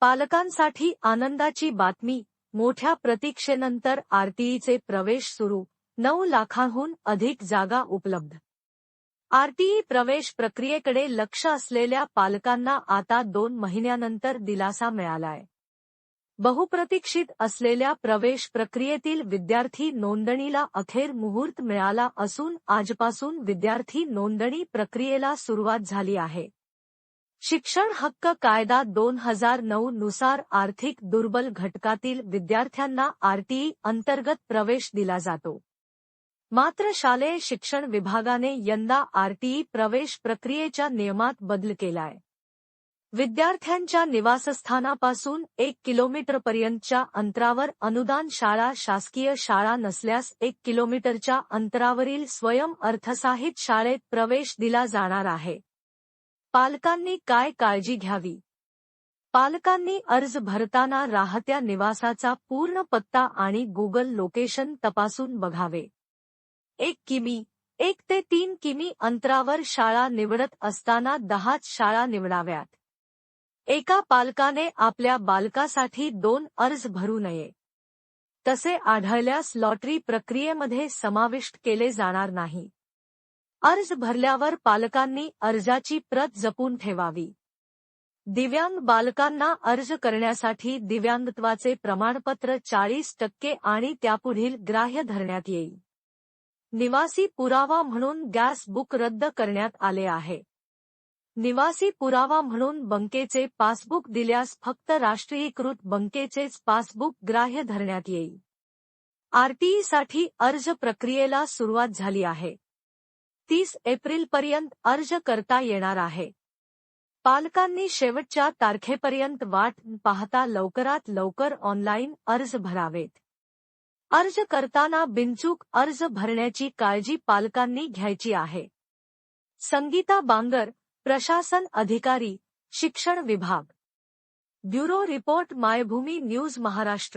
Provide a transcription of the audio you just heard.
पालकांसाठी आनंदाची बातमी. मोठ्या प्रतीक्षेनंतर आरटीईचे प्रवेश सुरू. नऊ लाखांहून अधिक जागा उपलब्ध. आरटीई प्रवेश प्रक्रियेकडे लक्ष असलेल्या पालकांना आता दोन महिन्यानंतर दिलासा मिळालाय. बहुप्रतीक्षित असलेल्या प्रवेश प्रक्रियेतील विद्यार्थी नोंदणीला अखेर मुहूर्त मिळाला असून आजपासून विद्यार्थी नोंदणी प्रक्रियेला सुरुवात झाली आहे. शिक्षण हक्क कायदा दोन हजार नऊ नुसार आर्थिक दुर्बल घटकातील विद्यार्थ्यांना आरटीई अंतर्गत प्रवेश दिला जातो. मात्र शालेय शिक्षण विभागाने यंदा आरटीई प्रवेश प्रक्रियेच्या नियमात बदल केलाय. विद्यार्थ्यांच्या निवासस्थानापासून एक किलोमीटरपर्यंतच्या अंतरावर अनुदान शाळा शासकीय शाळा नसल्यास एक किलोमीटरच्या अंतरावरील स्वयं अर्थसाहित शाळेत प्रवेश दिला जाणार आहे. पालकांनी काय काळजी घ्यावी? पालकांनी अर्ज भरताना राहत्या निवासाचा पूर्ण पत्ता आणि गुगल लोकेशन तपासून बघावे. एक किमी एक ते तीन किमी अंतरावर शाळा निवडत असताना दहाच शाळा निवडाव्यात. एका पालकाने आपल्या बालकासाठी दोन अर्ज भरू नये. तसे आढळल्यास लॉटरी प्रक्रियेमध्ये समाविष्ट केले जाणार नाही. अर्ज भरल्यावर पालकांनी अर्जाची प्रत जपून ठेवावी. दिव्यांग बालकांना अर्ज करण्यासाठी दिव्यांगत्वाचे प्रमाणपत्र चाळीस टक्के आणि त्यापुढील ग्राह्य धरण्यात येईल. निवासी पुरावा म्हणून गॅस बुक रद्द करण्यात आले आहे. निवासी पुरावा म्हणून बंकेचे पासबुक दिल्यास फक्त राष्ट्रीयीकृत बंकेचेच पासबुक ग्राह्य धरण्यात येईल. आरटीईसाठी अर्ज प्रक्रियेला सुरुवात झाली आहे. तीस एप्रिलपर्यंत अर्ज करता येणार आहे. पालकांनी शेवटच्या तारखेपर्यंत वाट पाहता लवकरात लवकर ऑनलाईन अर्ज भरावेत. अर्ज करताना बिनचूक अर्ज भरण्याची काळजी पालकांनी घ्यायची आहे. संगीता बांगर प्रशासन अधिकारी शिक्षण विभाग. Bureau report Maybhumi news Maharashtra.